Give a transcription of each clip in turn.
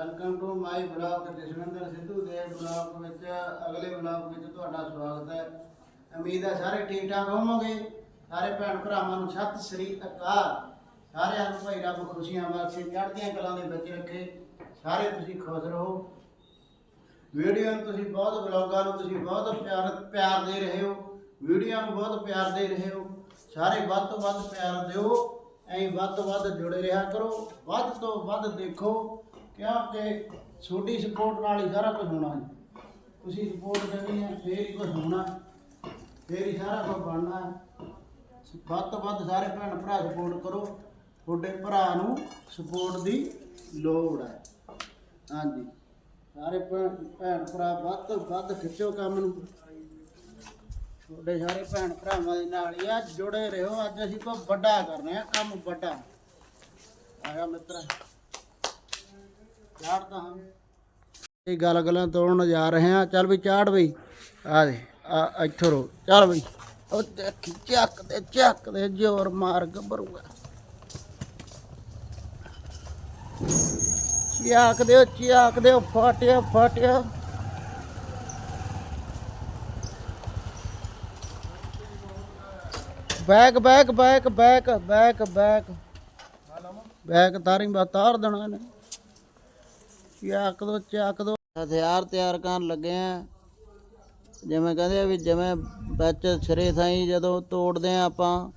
Welcome to my blog Jaswinder Sidhu ਦੇ blog ਵਿੱਚ, ਅਗਲੇ ਬਲੌਗ ਵਿੱਚ ਤੁਹਾਡਾ ਸਵਾਗਤ ਹੈ। ਉਮੀਦ ਹੈ ਸਾਰੇ ਠੀਕ ਠਾਕ ਹੋਵੋਗੇ। ਸਾਰੇ ਭੈਣ ਭਰਾਵਾਂ ਨੂੰ ਸਤਿ ਸ੍ਰੀ ਅਕਾਲ। ਸਾਰਿਆਂ ਨੂੰ ਭਾਈ ਰੱਬ ਖੁਸ਼ੀਆਂ ਬਖਸ਼ੇ ਚੜ੍ਹਦੀਆਂ ਕਲਾਂ ਦੇ ਵਿੱਚ ਰੱਖੇ। ਸਾਰੇ ਤੁਸੀਂ ਖੁਸ਼ ਰਹੋ। ਵੀਡੀਓ ਨੂੰ ਤੁਸੀਂ ਬਹੁਤ ਬਲੌਗਾਂ ਨੂੰ ਤੁਸੀਂ ਬਹੁਤ ਪਿਆਰ ਪਿਆਰ ਦੇ ਰਹੇ ਹੋ। ਵੀਡੀਓ ਨੂੰ ਬਹੁਤ ਪਿਆਰ ਦੇ ਰਹੇ ਹੋ। ਸਾਰੇ ਵੱਧ ਤੋਂ ਵੱਧ ਪਿਆਰ ਦਿਓ। ਐਂ ਵੱਧ ਤੋਂ ਵੱਧ ਜੁੜੇ ਰਿਹਾ ਕਰੋ। ਵੱਧ ਤੋਂ ਵੱਧ ਦੇਖੋ। ਕਿਉਂਕਿ ਛੋਟੀ ਸਪੋਰਟ ਨਾਲ ਹੀ ਸਾਰਾ ਕੁਝ ਹੋਣਾ ਹੈ ਤੁਸੀਂ ਸਪੋਰਟ ਕਰਨੀ ਹੈ, ਫੇਰ ਹੀ ਕੁਝ ਹੋਣਾ, ਫੇਰ ਹੀ ਸਾਰਾ ਕੁਝ ਬਣਨਾ ਹੈ। ਵੱਧ ਤੋਂ ਵੱਧ ਸਾਰੇ ਭੈਣ ਭਰਾ ਸਪੋਰਟ ਕਰੋ। ਤੁਹਾਡੇ ਭਰਾ ਨੂੰ ਸਪੋਰਟ ਦੀ ਲੋੜ ਹੈ। ਹਾਂਜੀ। ਸਾਰੇ ਭੈਣ ਭੈਣ ਭਰਾ ਵੱਧ ਤੋਂ ਵੱਧ ਖਿੱਚੋ ਕੰਮ ਨੂੰ। ਤੁਹਾਡੇ ਸਾਰੇ ਭੈਣ ਭਰਾਵਾਂ ਦੇ ਨਾਲ ਹੀ ਆ, ਜੁੜੇ ਰਹੋ। ਅੱਜ ਅਸੀਂ ਕੋਈ ਵੱਡਾ ਕਰਨਾ ਹੈ, ਕੰਮ ਵੱਡਾ। ਆਇਆ ਮਿੱਤਰ। ਚਾੜਦਾ ਹਾਂ। ਇਹ ਗੱਲ ਗੱਲਾਂ ਤੋੜਨ ਜਾ ਰਹੇ ਆ ਚੱਲ ਵੀ ਚਾੜ ਬਈ। ਆ ਦੇ, ਆ, ਇੱਥੋਂ ਰੋ। ਚੱਲ ਬਈ। ਉਹ ਦੇਖੀ ਚੱਕ ਦੇ ਚੱਕ ਦੇ, ਜ਼ੋਰ ਮਾਰ ਗੱਭਰੂਗਾ ਚਿਆਕ ਦਿਓ ਚਿਆਕ ਦਿਓ ਫਾਟਿਆ ਫਾਟਿਆ। Back back back back back back. Back ਤਾਰੀ ਬਾ ਤਾਰ ਦੇਣਾ ਨੇ ਚਿਆਕ ਦੋ ਚਿਆਕ ਦੋ। ਹਥਿਆਰ ਤਿਆਰ ਕਰਨ ਲੱਗੇ ਆ। ਜਿਵੇਂ ਕਹਿੰਦੇ ਆ ਵੀ ਜਿਵੇਂ ਵਿੱਚ ਸਿਰੇ ਥਾਈ ਜਦੋਂ ਤੋੜਦੇ ਆ ਆਪਾਂ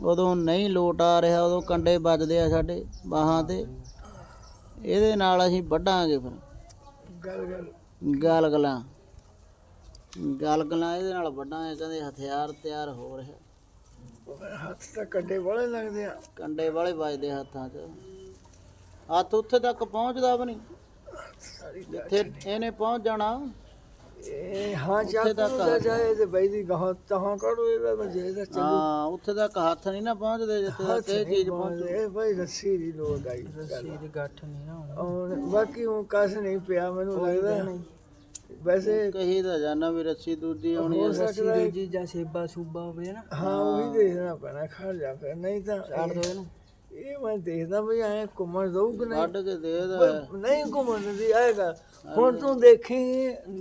ਉਦੋਂ ਨਹੀਂ ਲੋਟ ਆ ਰਿਹਾ ਉਦੋਂ ਕੰਡੇ ਵੱਜਦੇ ਆ ਸਾਡੇ ਬਾਹਾਂ ਤੇ। ਇਹਦੇ ਨਾਲ ਅਸੀਂ ਵੱਢਾਂਗੇ ਫਿਰ। ਗੱਲ ਗੱਲ ਗਲਗਲਾਂ। ਗਲਗਲਾਂ ਇਹਦੇ ਨਾਲ ਵੱਢਾਂਗੇ ਕਹਿੰਦੇ ਹਥਿਆਰ ਤਿਆਰ ਹੋ ਰਿਹਾ। ਹੱਥ ਤਾਂ ਕੱਡੇ ਵਾਲੇ ਲੱਗਦੇ ਆ। ਕੰਡੇ ਵਾਲੇ ਵੱਜਦੇ ਹੱਥਾਂ 'ਚ। ਹੱਥ ਉੱਥੇ ਤੱਕ ਪਹੁੰਚਦਾ ਵੀ ਨਹੀਂ। ਜਿੱਥੇ ਇਹਨੇ ਪਹੁੰਚ ਜਾਣਾ। ਇਹ ਹਾਂ ਉੱਥੇ ਤੱਕ ਦਾ ਜਾਏ ਤੇ ਬਈ ਦੀ ਗਾਹ ਤਹਾਂ ਕੱਢੋ ਇਹਦਾ ਮੈਂ ਜੇ ਦਾ ਚੱਲੂ। ਹਾਂ ਉੱਥੇ ਤੱਕ ਹੱਥ ਨਹੀਂ ਨਾ ਪਹੁੰਚਦੇ ਜਿੱਥੇ ਤੱਕ ਇਹ ਚੀਜ਼ ਪਹੁੰਚ। ਇਹ ਬਈ ਰੱਸੀ ਦੀ ਲੋੜ ਆਈ। ਰੱਸੀ ਦੀ ਗੱਠ ਨਹੀਂ ਨਾ ਹੁਣ। ਬਾਕੀ ਉਹ ਕਸ ਨਹੀਂ ਪਿਆ ਮੈਨੂੰ ਲੱਗਦਾ ਵੈਸੇ ਕਹੀ ਤਾਂ ਜਾਣਾ ਵੀ ਰੱਸੀ ਦੂਜੀ ਆਉਣੀ ਹੋ। ਹੈ ਸਕਦਾ ਹੈ ਜੀ ਜਾਂ ਸੇਬਾ ਸੂਬਾ ਹੋਵੇ ਨਾ। ਹਾਂ ਉਹੀ ਦੇਖਣਾ ਪੈਣਾ ਖੜ ਜਾ ਫਿਰ ਨਹੀਂ ਤਾਂ ਛੱਡ ਦੋ ਇਹਨੂੰ। ਇਹ ਮੈਂ ਦੇਖਦਾ ਵੀ ਐ ਘੁੰਮਣ ਦਊ ਕਿ ਨਹੀਂ ਕੱਢ ਕੇ ਦੇ ਦਾ। ਨਹੀਂ ਘੁੰਮਣ ਦਿੰਦੀ ਆਏਗਾ ਹੁਣ ਤੂੰ ਦੇਖੀ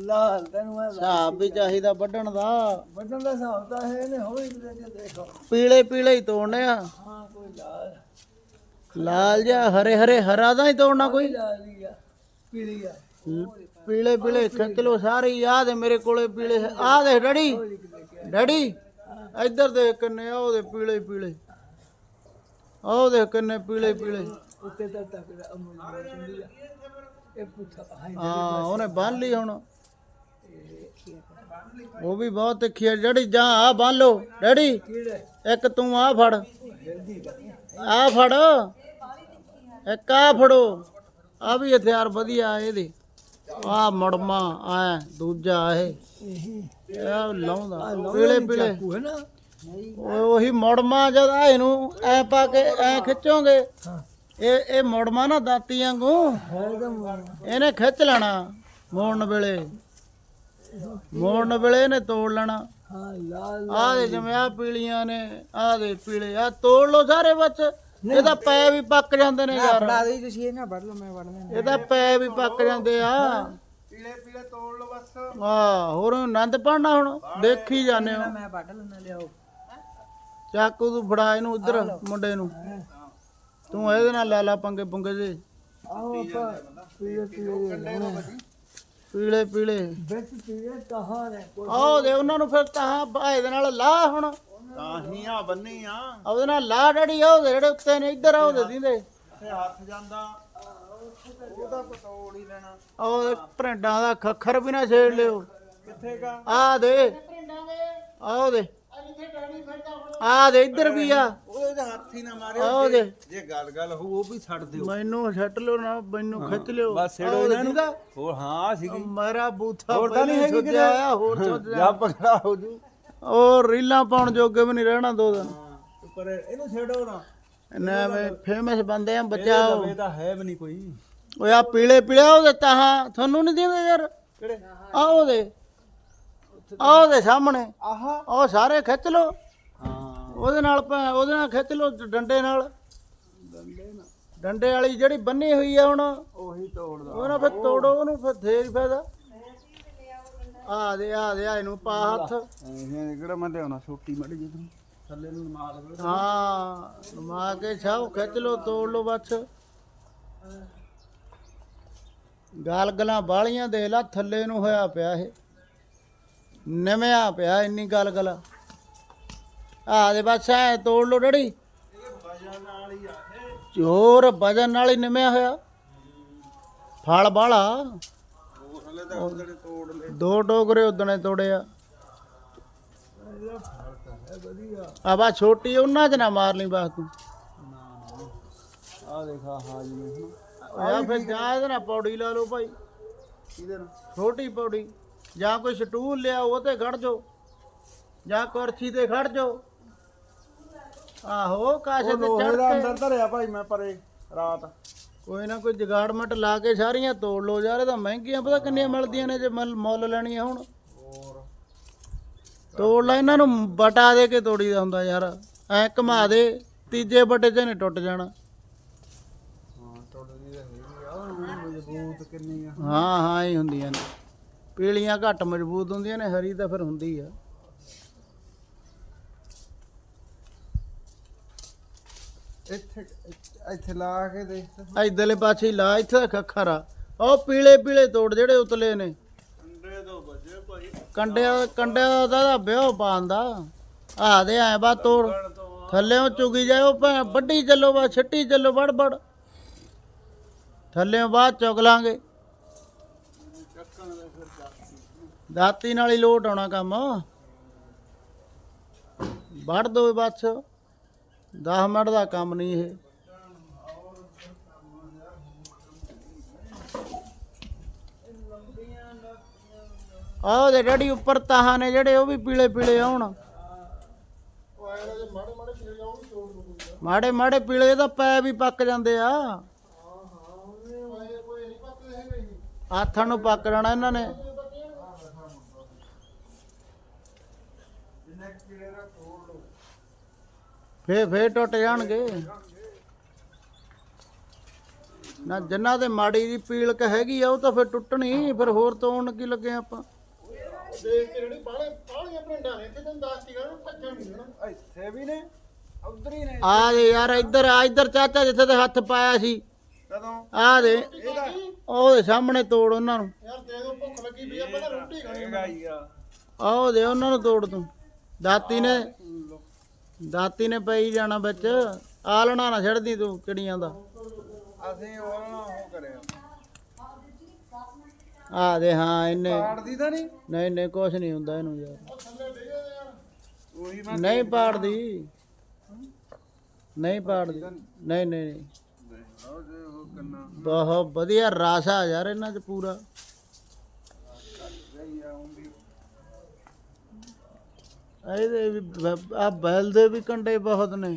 ਲਾਲ ਤੈਨੂੰ ਮੈਂ ਹਿਸਾਬ ਵੀ ਚਾਹੀਦਾ ਵੱਢਣ ਦਾ। ਵੱਡਣ ਦਾ ਹਿਸਾਬ ਤਾਂ ਹੈ ਨੇ ਹੋਈ ਕਿਤੇ ਜੇ ਦੇਖੋ। ਪੀਲੇ ਪੀਲੇ ਹੀ ਤੋੜਨੇ ਆ। ਹਾਂ ਕੋਈ ਲਾਲ। ਲਾਲ ਜਿਹਾ ਹਰੇ ਹਰੇ ਹਰਾ ਦਾ ਹੀ ਤੋੜਨਾ ਕੋਈ। ਲਾਲ ਹੀ ਆ ਪੀਲੀ ਆ। ਪੀਲੇ ਪੀਲੇ ਖਿੱਚ ਲੋ ਸਾਰੇ ਹੀ ਆ ਦੇ ਮੇਰੇ ਕੋਲੇ ਪੀਲੇ। ਆ ਦੇ ਡੈਡੀ। ਡੈਡੀ ਇੱਧਰ ਦੇਖ ਕਿੰਨੇ ਆ ਉਹਦੇ ਪੀਲੇ ਪੀਲੇ। ਆਹ ਦੇਖ ਕਿੰਨੇ ਪੀਲੇ ਪੀਲੇ। ਉੱਤੇ ਤਾਂ ਤੱਕ ਅਮੁਲ ਆ। ਇਹ ਪੁੱਠਾ ਹਾਂ ਉਹਨੇ ਬੰਨ ਲਈ ਹੁਣ। ਉਹ ਵੀ ਬਹੁਤ ਤਿੱਖੀ ਆ। ਡੈਡੀ ਜਾ ਆ ਬੰਨ ਲੋ ਡੈਡੀ ਇੱਕ ਤੂੰ ਆ ਫੜ। ਆ। ਫੜ। ਇੱਕ ਆ ਫੜੋ। ਆ ਵੀ ਹਥਿਆਰ ਵਧੀਆ ਇਹਦੇ। ਆ ਮੜਮਾ ਆ ਦੂਜਾ ਇਹ। ਇਹੀ। ਇਹ ਲਾਉਂਦਾ। ਪੀਲੇ ਪੀਲੇ। ਚਾਕੂ ਹੈ ਨਾ? ਉਹ- ਉਹੀ ਮੜਮਾ ਜਦ ਆ ਇਹਨੂੰ ਐ ਪਾ ਕੇ ਐ ਖਿੱਚੋਗੇ। ਇਹ ਇਹ ਮੜਮਾ ਨਾ ਦਾਤੀ ਵਾਂਗੂ ਇਹਨੇ ਖਿੱਚ ਲੈਣਾ ਮੋੜਨ ਵੇਲੇ। ਮੋੜਨ ਵੇਲੇ ਇਹਨੇ ਤੋੜ ਲੈਣਾ। ਹਾਂ ਲਾਲ ਆਹ ਦੇ ਜਿਵੇਂ ਆ ਪੀਲੀਆਂ ਨੇ ਆਹ ਦੇ ਪੀਲੇ ਆ ਤੋੜ ਲੋ ਸਾਰੇ ਬੱਚ ਇਹਦਾ ਪੈ ਵੀ ਪੱਕ ਜਾਂਦੇ ਨੇ ਯਾਰ। ਫੜਾ ਦੇ ਤੁਸੀਂ ਇਹ ਨਾ ਵੱਢ ਲਓ ਮੈਂ ਵੱਢ ਲੈਣਾ ਇਹਦਾ ਪੈ ਵੀ ਪੱਕ ਜਾਂਦੇ ਆ। ਪੀਲੇ ਪੀਲੇ ਤੋੜ ਲਓ ਬਸ। ਆ ਹੋਰ ਆਨੰਦ ਪੜਨਾ ਹੁਣ ਦੇਖੀ ਜਾਂਦੇ ਹੋ। ਮੈਂ ਵੱਢ ਲੈਣਾ ਲਿਆਓ। ਚਾਕੂ ਤੂੰ ਫੜਾ ਇਹਨੂੰ ਉਧਰ ਮੁੰਡੇ ਨੂੰ। ਤੂੰ ਇਹਦੇ ਨਾਲ ਲੈ ਲਾ ਪੰਗੇ ਪੁੰਗੇ ਜੇ। ਆਓ ਆਪਾਂ ਪੀਲੇ ਪੀਲੇ ਦੇ ਪੀਲੇ ਪੀਲੇ। ਵਿੱਚ ਪੀਲੇ ਕਹਾਂ ਨੇ ਆਹ ਦੇ ਉਹਨਾਂ ਨੂੰ ਫਿਰ ਤਾਂ ਇਹਦੇ ਨਾਲ ਲਾ ਹੁਣ। ਤਾਹੀਆਂ ਬੰਨੀ ਆ। ਉਹਦੇ ਨਾਲ ਲਾ ਡੜੀ ਆਹ ਜਿਹੜੇ ਉੱਤੇ ਨੇ ਇੱਧਰ ਆਹ ਦੇ ਦਿੰਦੇ। ਤੇ ਹੱਥ ਜਾਂਦਾ। ਉਹਦਾ ਪਤੋੜ ਹੀ ਲੈਣਾ। ਉਹ ਭਰਿੰਡਾਂ ਦਾ ਖੱਖਰ ਵੀ ਨਾ ਛੇੜ ਲਿਓ। ਕਿੱਥੇ ਗਾ? ਆ ਦੇ। ਆਹ ਦੇ। ਆ ਦੇ ਇੱਧਰ ਵੀ ਆ। ਉਹਦੇ ਹੱਥ ਹੀ ਨਾ ਮਾਰਿਓ ਆਹ ਜੇ ਗੱਲ ਗੱਲ ਹੋ ਉਹ ਵੀ ਛੱਡ ਦਿਓ। ਮੈਨੂੰ ਛੱਟ ਲਿਓ ਨਾ ਮੈਨੂੰ ਖਿੱਚ ਲਿਓ। ਬਸ ਛੇੜੋ ਆਹ ਇਹਨਾਂ ਨੂੰ। ਦੇਖਦਾ? ਹੋਰ ਹਾਂ ਸੀਗੀ। ਮੇਰਾ ਬੂਥਾ ਹੋਰ ਤਾਂ ਨਹੀਂ ਪਹਿਲਾਂ ਹੀ ਹੈਗੀ ਸੁੱਜਿਆ ਹੋਰ ਸੁੱਜ ਜਾ ਪਕੜਾ ਹੋ ਜੂ। ਉਹ ਰੀਲਾਂ ਪਾਉਣ ਜੋਗੇ ਵੀ ਨਹੀਂ ਰਹਿਣਾ ਦੋ ਦਿਨ। ਪਰ ਇਹਨੂੰ ਛੇੜੋ ਨਾ। ਨਾ ਵੇ ਫੇਮਸ ਬੰਦੇ ਆ ਬਚਾਓ ਇਹ ਤਾਂ ਹੈ ਵੀ ਨਹੀਂ ਕੋਈ। ਓਏ ਆ ਪੀਲੇ ਪੀਲੇ ਉਹਦੇ ਤਾਂ ਤੁਹਾਨੂੰ ਨਹੀਂ ਦਿੰਦੇ ਯਾਰ। ਕਿਹੜੇ? ਆ ਉਹਦੇ ਆ ਉਹਦੇ ਸਾਹਮਣੇ। ਆਹਾ। ਉਹ ਸਾਰੇ ਖਿੱਚ ਲਓ। ਹਾਂ। ਉਹਦੇ ਨਾਲ ਭੈ- ਉਹਦੇ ਨਾਲ ਖਿੱਚ ਲਓ ਡੰਡੇ ਨਾਲ। ਡੰਡੇ ਵਾਲੀ ਜਿਹੜੀ ਬੰਨੀ ਹੋਈ ਆ ਹੁਣ ਉਹੀ ਤੋੜਦਾ। ਉਹ ਨਾ ਫਿਰ ਤੋੜੋ ਉਹਨੂੰ ਫਿਰ ਫੇਰ ਹੀ ਫਾਇਦਾ। ਆ ਦੇ ਆ ਦੇ ਆ ਇਹਨੂੰ ਪਾ ਹੱਥ। ਇਹ ਕਿਹੜਾ ਮੈਂ ਲਿਆਉਣਾ ਛੋਟੀ ਮੜੀ ਜੀ ਤੂੰ। ਥੱਲੇ ਨੂੰ ਮਾਲ ਲਵੇ ਹਾਂ ਮਾ ਕੇ ਛਾਉ ਖਿੱਚ ਲੋ ਤੋੜ ਲੋ ਬਸ। ਗਲਗਲਾਂ ਬਾਲੀਆਂ ਦੇ ਲਾ ਥੱਲੇ ਨੂੰ ਹੋਇਆ ਪਿਆ ਇਹ। ਨਿਮਿਆ ਪਿਆ ਇੰਨੀ ਗੱਲ ਆ ਦੇ ਬਸ, ਐ ਤੋੜ ਲੋ ਡੜੀ ਚੋਰ ਵਜਨ ਨਾਲ ਹੀ ਨਿਮਿਆ ਹੋਇਆ। ਫਲ ਬਾਲਾ ਦੋ ਟੋਕਰੇ ਉਦਣੇ ਤੋੜਿਆ ਆ। ਬਾ ਛੋਟੀ, ਉਹਨਾਂ ਚ ਨਾ ਮਾਰ ਲਈ ਬਸ ਤੂੰ। ਆ ਦੇਖਾ ਹਾਜੀ ਆ ਫਿਰ ਜਾ ਇਹਦੇ ਨਾਲ ਪੌੜੀ ਲਾ ਲਓ ਭਾਈ। ਕਿਹਦੇ ਨਾਲ ਛੋਟੀ ਪੌੜੀ। ਜਾਂ ਕੋਈ ਸਟੂਲ ਲਿਆ ਉਹ ਤੇ ਖੜ ਜਾਓ। ਜਾਂ ਕੁਰਸੀ ਤੇ ਖੜ ਜਾਓ। ਆਹੋ ਕਾਸੇ ਤੇ ਚੜ ਦਾ ਕੇ। ਅੰਦਰ ਧਰਿਆ ਭਾਈ ਮੈਂ ਪਰੇ ਰਾਤ। ਕੋਈ ਨਾ ਕੋਈ ਜਗਾੜਮਟ ਲਾ ਕੇ ਸਾਰੀਆਂ ਤੋੜ ਲਓ ਯਾਰ ਇਹ ਤਾਂ ਮਹਿੰਗੀਆਂ ਪਤਾ ਕਿੰਨੀਆਂ ਮਿਲਦੀਆਂ ਨੇ ਜੇ ਮੁੱਲ ਲੈਣੀਆਂ ਹੁਣ। ਤੋੜ ਲੈ ਇਹਨਾਂ ਨੂੰ ਬਟਾ ਦੇ ਕੇ ਤੋੜੀਦਾ ਹੁੰਦਾ ਯਾਰ। ਐ ਘੁਮਾ ਦੇ ਤੀਜੇ ਬਟੇ 'ਚ ਨੇ ਟੁੱਟ ਜਾਣਾ। ਹਾਂ ਤੋੜਦੀ ਤਾਂ ਹੈਗੀ ਆ ਉਹ ਮਜ਼ਬੂਤ ਕਿੰਨੀ ਆ ਹਾਂ ਹਾਂ ਹੀ ਹੁੰਦੀਆਂ ਨੇ। ਪੀਲੀਆਂ ਘੱਟ ਮਜ਼ਬੂਤ ਹੁੰਦੀਆਂ ਨੇ ਹਰੀ ਤਾਂ ਫਿਰ ਹੁੰਦੀ ਆ। ਇੱਥੇ ਇੱਥੇ ਲਾ ਕੇ ਦੇਖ ਤਾਂ ਇਧਰਲੇ ਪਾਸੇ ਲਾ ਇੱਥੇ ਖੱਖਰ ਆ। ਉਹ ਪੀਲੇ ਪੀਲੇ ਤੋੜ ਜਿਹੜੇ ਉਤਲੇ ਨੇ। ਅੰਡੇ ਤੋਂ ਵੱਜੇ ਭਾਈ। ਕੰਡਿਆਂ ਕੰਡਿਆਂ ਦਾ ਵਿਆਹ ਪਾਉਂਦਾ ਆ ਦੇ ਐ ਬਾ ਤੋੜ। ਥੱਲੇੋਂ ਚੁਗੀ ਜਾਓ ਵੱਡੀ ਚੱਲੋ ਬਾ ਛੱਟੀ ਚੱਲੋ ਵੜ ਵੜ। ਥੱਲੇੋਂ ਬਾਅਦ ਚੁਗ ਲਾਂਗੇ। ਦਾਤੀ ਨਾਲ ਹੀ ਲੋਟ ਆਉਣਾ ਕੰਮ। ਵੜ ਦੋ ਬਸ। 10 ਮਿੰਟ ਦਾ ਕੰਮ ਨਹੀਂ ਇਹ। ਆਹ ਦੇ ਡੈਡੀ ਉੱਪਰ ਤਾਹਾਂ ਨੇ ਜਿਹੜੇ, ਉਹ ਵੀ ਪੀਲੇ ਪੀਲੇ ਆਉਣ। ਮਾੜੇ ਮਾੜੇ ਪੀਲੇ ਤਾਂ ਪੈ ਵੀ ਪੱਕ ਜਾਂਦੇ ਆ। ਹੱਥਾਂ ਨੂੰ ਪੱਕ ਜਾਣਾ ਇਹਨਾਂ ਨੇ। ਫੇਰ ਫੇਰ ਟੁੱਟ ਜਾਣਗੇ। ਨਾ ਜਿੰਨਾ ਦੇ ਮਾੜੀ ਦੀ ਪੀਲਕ ਹੈਗੀ ਆ ਉਹ ਤਾਂ ਫਿਰ ਟੁੱਟਣੀ ਫਿਰ ਹੋਰ ਤੋੜਨ ਕੀ ਲੱਗੇ ਆਪਾਂ। ਦੇਖ ਕੇ ਜਿਹੜੀ ਬਾਲੇ ਬਾਲੀਆਂ ਪਿੰਡਾਂ ਨੇ ਤੇ ਤੈਨੂੰ ਦੱਸ ਕੀ ਕਰਾਂ ਭੱਜਣ ਨਹੀਂ ਇੱਥੇ ਵੀ ਨੇ ਉਧਰ ਹੀ ਨੇ। ਆ ਦੇ ਯਾਰ ਇੱਧਰ ਆ ਇੱਧਰ ਚਾਚਾ ਜਿੱਥੇ ਤੇ ਹੱਥ ਪਾਇਆ ਸੀ। ਕਦੋਂ? ਆ ਦੇ ਇਹਦਾ। ਉਹਦੇ ਸਾਹਮਣੇ ਤੋੜ ਉਹਨਾਂ ਨੂੰ। ਯਾਰ ਦੇ ਦੋ ਭੁੱਖ ਲੱਗੀ ਵੀ ਆਪਾਂ ਤਾਂ ਰੋਟੀ ਖਾਣੀ ਆ। ਆਹ ਦੇ ਉਹਨਾਂ ਨੂੰ ਤੋੜ ਤੂੰ। ਦਾਤੀ ਨੇ ਦਾਤੀ ਨੇ ਪਈ ਜਾਣਾ ਵਿੱਚ। ਆਲਣਾ ਨਾ ਛੱਡਦੀ ਤੂੰ ਚਿੜੀਆਂ ਦਾ। ਅਸੀਂ ਉਹ ਉਹ ਕਰਿਆ। ਆ ਦੇ ਹਾਂ ਇਹਨੇ। ਪਾੜਦੀ ਤਾਂ ਨਹੀਂ? ਨਹੀਂ ਨਹੀਂ ਕੁਛ ਨਹੀਂ ਹੁੰਦਾ ਇਹਨੂੰ ਯਾਰ। ਨਹੀਂ ਪਾੜਦੀ। ਨਹੀਂ ਪਾੜਦੀ। ਨਹੀਂ ਨਹੀਂ। ਬਹੁਤ ਵਧੀਆ ਰਸ ਆ ਯਾਰ ਇਹਨਾਂ 'ਚ ਪੂਰਾ। ਇਹਦੇ ਵੀ ਆ ਬੈਲ ਦੇ ਵੀ ਕੰਡੇ ਬਹੁਤ ਨੇ।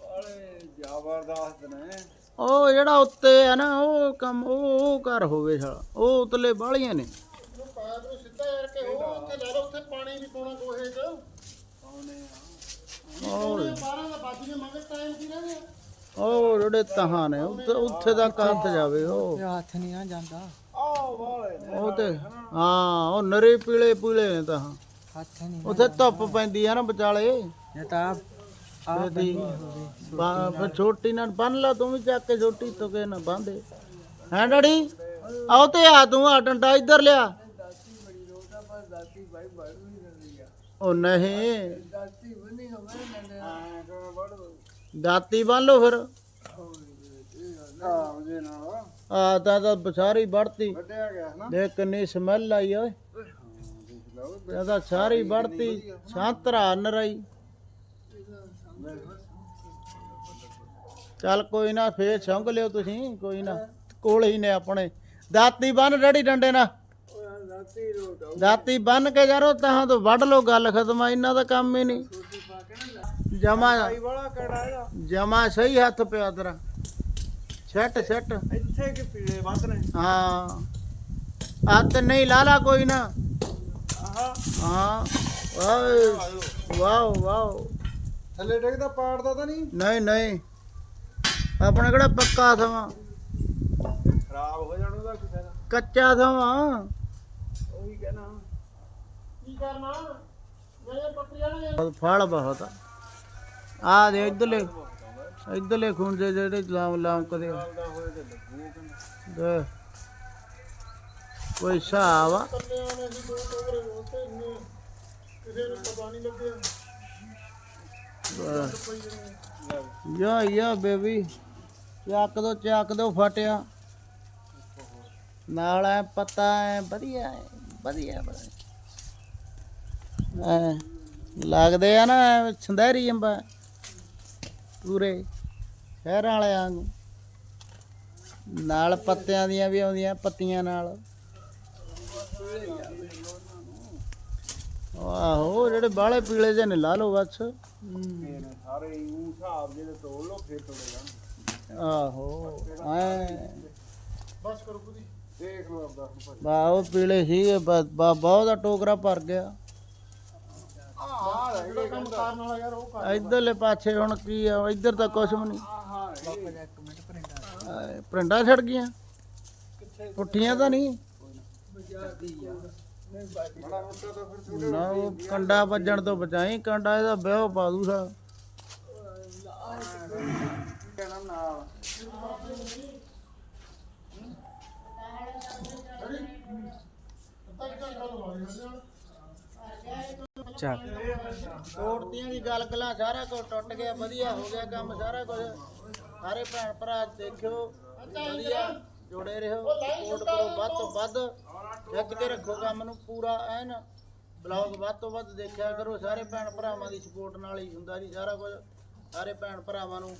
ਵਾਲੇ ਜ਼ਬਰਦਸਤ ਨੇ ਉਹ ਜਿਹੜਾ ਉੱਤੇ ਆ ਨਾ, ਉਹ ਕੰਮ, ਉਹ ਉਹ ਕਰ ਹੋਵੇ ਸਾਲਾ। ਉਹ ਉਤਲੇ ਬਾਲੀਆਂ ਨੇ। ਸਿੱਧਾ ਯਾਰ ਕਿ ਉਹ ਉੱਥੇ ਲਾ ਲਓ ਉੱਥੇ ਪਾਣੀ ਵੀ ਪਾਉਣਾ ਗੋਹੇ 'ਚ ਆਉਣੇ ਆ ਉਹ 12 ਦਾ ਬਾਜੀ ਦੇ ਮਗਰ ਟਾਈਮ ਕੀ ਰਹਿ ਗਿਆ? ਉਹ ਜਿਹੜੇ ਤਹਾਂ ਨੇ ਉੱਥੇ ਉੱਥੇ ਤੱਕ ਹੱਥ ਜਾਵੇ ਉਹ। ਹੱਥ ਨਹੀਂ ਨਾ ਜਾਂਦਾ। ਆਹ ਉਹ ਤੇ ਹਾਂ ਉਹ ਨਰੇ ਪੀਲੇ ਪੀਲੇ ਨੇ ਤਾਂ। ਹੱਥ ਨਹੀਂ ਉੱਥੇ ਧੁੱਪ ਪੈਂਦੀ ਆ ਨਾ ਵਿਚਾਲੇ। ਇਹ ਤਾਂ ਆ ਇਹਦੀ ਬਾ- ਛੋਟੀ ਨਾਲ ਬੰਨ ਲਾ ਤੂੰ ਵੀ ਚੱਕ ਕੇ ਛੋਟੀ ਤੋਂ ਕੇ ਨਾ ਬੰਦੇ ਹੈ ਡੈਡੀ? ਆਓ ਤੇ ਆ ਤੂੰ ਆ ਡੰਡਾ ਇੱਧਰ ਲਿਆ। ਉਹ ਨਹੀਂ। ਦਾਤੀ ਬੰਨ ਲਓ ਫਿਰ। ਆ ਵਜੇ ਨਾਲ। ਆ ਤਾਂ ਤਾਂ ਬਸਾਰੀ ਵੜਤੀ। ਵੱਡਿਆ ਗਿਆ ਨਾ। ਦੇਖ ਕਿੰਨੀ ਸਮੈਲ ਆਈ ਓਏ। ਦੇਖ ਲਓ ਇਹ ਤਾਂ ਸਾਰੀ ਵੜਤੀ ਸੰਤਰਾ ਨਰਾਈ ਚੱਲ ਕੋਈ ਨਾ ਫੇਰ ਛੰਗ ਲਿਓ ਤੁਸੀਂ ਕੋਈ ਨਾ। ਕੋਲ ਹੀ ਨੇ ਆਪਣੇ। ਦਾਤੀ ਬੰਨ ਡੈਡੀ ਡੰਡੇ ਨਾਲ। ਦਾਤੀ ਬੰਨ ਕੇ ਯਾਰੋ ਤਾਂ ਤੋਂ ਵੱਢ ਲਓ ਗੱਲ ਖਤਮ ਆ ਇਹਨਾਂ ਦਾ ਕੰਮ ਹੀ ਨਹੀਂ। ਜਮਾ ਵਾਲਾ ਕੜਾ ਇਹਦਾ? ਜਮਾ ਸਹੀ ਹੱਥ ਪਿਆ ਤੇਰਾ। ਛੱਟ ਛੱਟ। ਇੱਥੇ ਕਿ ਪੀਲੇ ਵੱਧ ਨੇ ਹਾਂ। ਹੱਥ ਨਹੀਂ ਲਾਲਾ ਕੋਈ ਨਾ। ਆਹਾ। ਹਾਂ। Wow wow wow. ਥੱਲੇ ਡਿੱਗਦਾ ਪਾੜਦਾ ਤਾਂ ਨਹੀਂ? ਨਹੀਂ ਨਹੀਂ। ਆਪਣੇ ਕਿਹੜਾ ਪੱਕਾ ਸਮਾਂ? ਉਹਦਾ ਕੀ ਫਾਇਦਾ ਕੱਚਾ ਥਾਂ ਉਹੀ ਕਹਿਣਾ। ਕੀ ਕਰਨਾ? ਮੇਰੇ ਬੱਕਰੀਆਂ ਨੇ ਫਲ ਬਹੁਤ ਆ। ਆ ਦੇ ਇਧਰਲੇ ਇਧਰਲੇ ਖੁੰਝੇ ਜਿਹੜੇ ਲਾਮ ਲਾਮ ਕਦੇ ਦੇ। ਕੋਈ ਹਿਸਾਬ ਆ? ਯਾ ਯਾ, ਬੇਬੀ, ਚੱਕ ਦੋ ਚੱਕ ਦੋ, ਫਟਿਆ। ਨਾਲ ਐ ਪਤਾ ਐ, ਵਧੀਆ ਐ ਵਧੀਆ ਐ, ਲੱਗਦੇ ਆ ਨਾ, ਐ ਸੰਧੈਰੀ ਅੰਬਾ। ਪੂਰੇ ਸ਼ਹਿਰਾਂ ਵਾਲਿਆਂ ਨੂੰ। ਨਾਲ ਪੱਤਿਆਂ ਦੀਆਂ ਵੀ ਆਉਂਦੀਆਂ ਪੱਤੀਆਂ ਨਾਲ। ਆਹੋ ਜਿਹੜੇ ਬਾਹਲੇ ਪੀਲੇ ਜਿਹੇ ਨੇ ਲਾ ਲਓ ਬਸ। ਇਹ ਨੇ ਸਾਰੇ ਉਹ ਹਿਸਾਬ ਜਿਹੜੇ ਤੋੜ ਲੋ ਫੇਰ ਤੋੜੇ ਜਾਣ ਆਹੋ ਐ। ਬਸ ਕਰੋ ਪੂਰੀ ਦੇਖ ਲਓ ਆਪਦਾ। ਬਾ ਉਹ ਪੀਲੇ ਸੀਗੇ ਬ- ਬਹੁਤ ਦਾ ਟੋਕਰਾ ਭਰ ਗਿਆ। ਜਿਹੜਾ ਕੰਮ ਕਰਨ ਵਾਲਾ ਯਾਰ ਉਹ ਕਰ ਇਧਰਲੇ ਪਾਸੇ ਹੁਣ ਕੀ ਆ? ਇੱਧਰ ਤਾਂ ਕੁਛ ਵੀ ਨਹੀਂ। ਆਹ ਇੱਕ ਮਿੰਟ ਪਰਿੰਦਾ ਐ, ਛੜ ਗਈਆਂ। ਪੁੱਠੀਆਂ ਤਾਂ ਨਹੀਂ। ਨਾ ਉਹ ਕੰਡਾ ਵੱਜਣ ਤੋਂ ਬਚਾਈ ਕੰਡਾ ਇਹਦਾ ਵਿਆਹ ਪਾ ਦੂ ਨਾਲ ਚੱਲ ਤੋੜਤੀਆਂ ਦੀ ਗੱਲ ਗਲਾਂ ਸਾਰਾ ਕੁਝ ਟੁੱਟ ਗਿਆ, ਵਧੀਆ ਹੋ ਗਿਆ ਕੰਮ, ਸਾਰਾ ਕੁਝ ਸਾਰੇ ਭੈਣ ਭਰਾ ਦੇਖਿਓ, ਵਧੀਆ, ਜੁੜੇ ਰਹੋ ਸਪੋਰਟ ਕਰੋ, ਵੱਧ ਤੋਂ ਵੱਧ। ਖਿੱਚ ਕੇ ਰੱਖੋ ਕੰਮ ਨੂੰ ਪੂਰਾ, ਐਨ ਬਲੌਗ ਵੱਧ ਤੋਂ ਵੱਧ ਦੇਖਿਆ ਕਰੋ। ਸਾਰੇ ਭੈਣ ਭਰਾਵਾਂ ਦੀ ਸਪੋਰਟ ਨਾਲ ਹੀ ਹੁੰਦਾ ਜੀ, ਸਾਰਾ ਕੁਝ ਸਾਰੇ ਭੈਣ ਭਰਾਵਾਂ ਨੂੰ